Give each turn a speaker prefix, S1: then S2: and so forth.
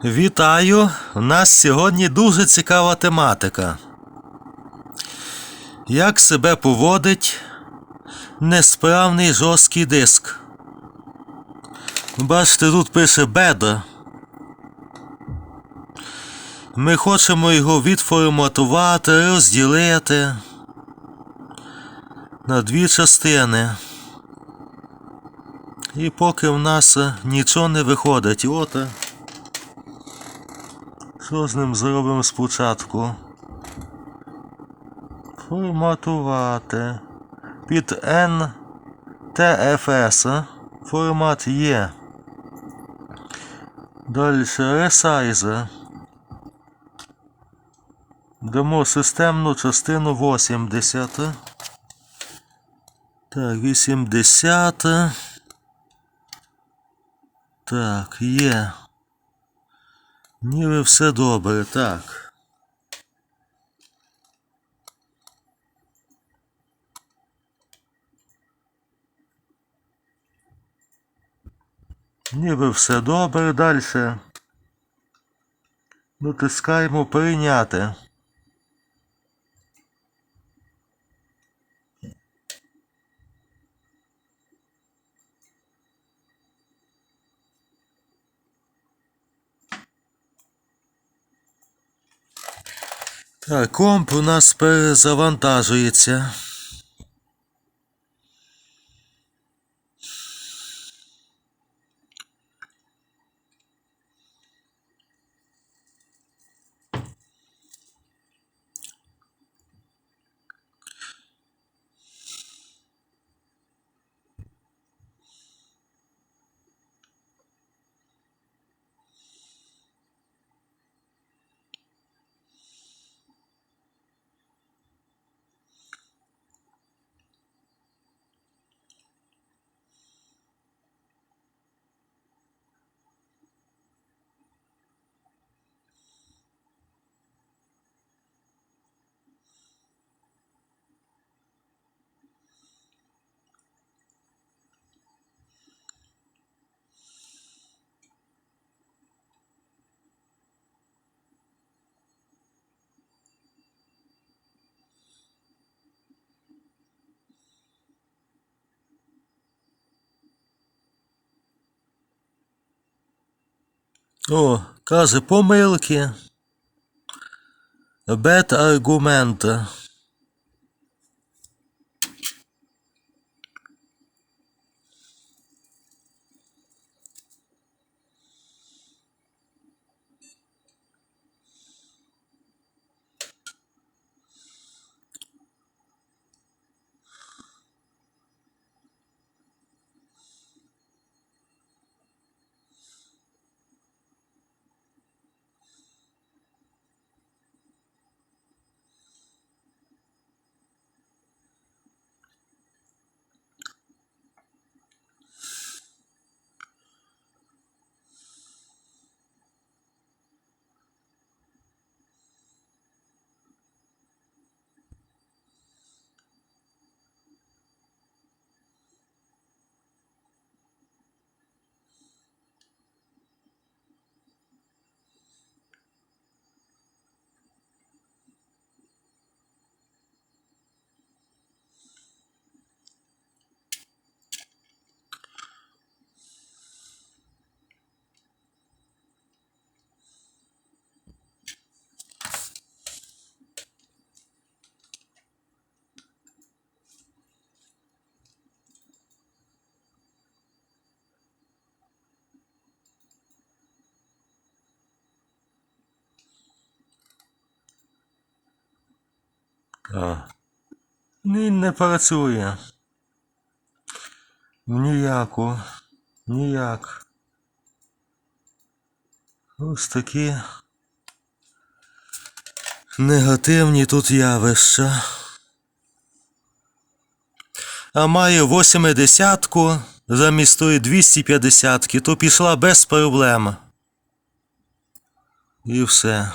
S1: Вітаю! У нас сьогодні дуже цікава тематика. Як себе поводить несправний жорсткий диск? Бачите, тут пише беда. Ми хочемо його відформатувати, розділити на дві частини. І поки в нас е, нічого не виходить. От. Що з ним зробимо спочатку? Форматувати. Під NTFS. Формат є. Далі ресайзи. Дамо системну частину 80. Так, 80. Так, є. Ніби все добре, так. Ніби все добре, далі. Натискаємо прийняти. Так, комп у нас перезавантажується. О, каже, помилки. Бет аргумента. А. Ні, не працює. Ніяко. Ніяк. Ось такі негативні тут явища. А маю 80-ку замість тої 250-ки, то пішла без проблем. І все.